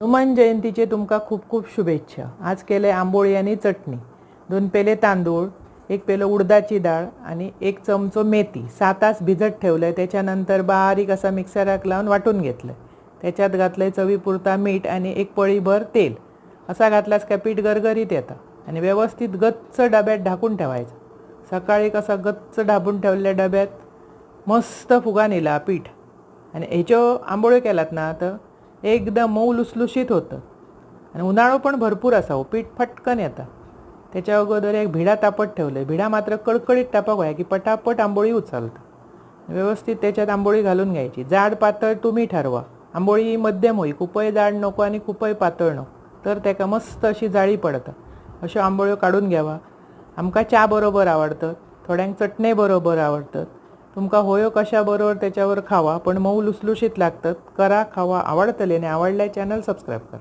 हनुमान जयंतीचे तुमका खूप खूप शुभेच्छा. आज केले आंबोळी आणि चटणी. दोन पेले तांदूळ एक पेलं उडदाची डाळ आणि एक चमचो मेथी. सात तास भिजत ठेवलं त्याच्यानंतर बारीक असा मिक्सराक लावून वाटून घेतलं त्याच्यात घातलंय चवीपुरता मीठ आणि एक पळीभर तेल. असा घातलास का पीठ गरगरीत येतं आणि व्यवस्थित गच्च डब्यात ढाकून ठेवायचं. सकाळी कसा गच्च ढाबून ठेवलेल्या डब्यात मस्त फुगा नेला पीठ. आणि ह्याच्यो आंबोळ्यो केलात ना तर एकदम मऊ लुसलुशीत होतं. आणि उन्हाळो पण भरपूर असावं पीठ फटकन येतं. त्याच्या अगोदर एक भिडा तापत ठेवलं भिडा मात्र कडकडीत टापक व्हाय की पटापट आंबोळी उचलतं. व्यवस्थित त्याच्यात आंबोळी घालून घ्यायची. जाड पातळ तुम्ही ठरवा. आंबोळी मध्यम होई खूपही जाड नको आणि खूपही पातळ नको. तर त्याका मस्त अशी जाळी पडतं. अशा आंबोळ्यो काढून घ्यावा. आमका च्या बरोबर आवडतं. थोड्यांक चटणे बरोबर आवडतं. तुमका होयो कशा बरोबर त्याच्यावर खावा पण मऊ लुसलुशीत लागतात. करा खावा आवडतले आणि आवडल्या चॅनल सबस्क्राईब करा.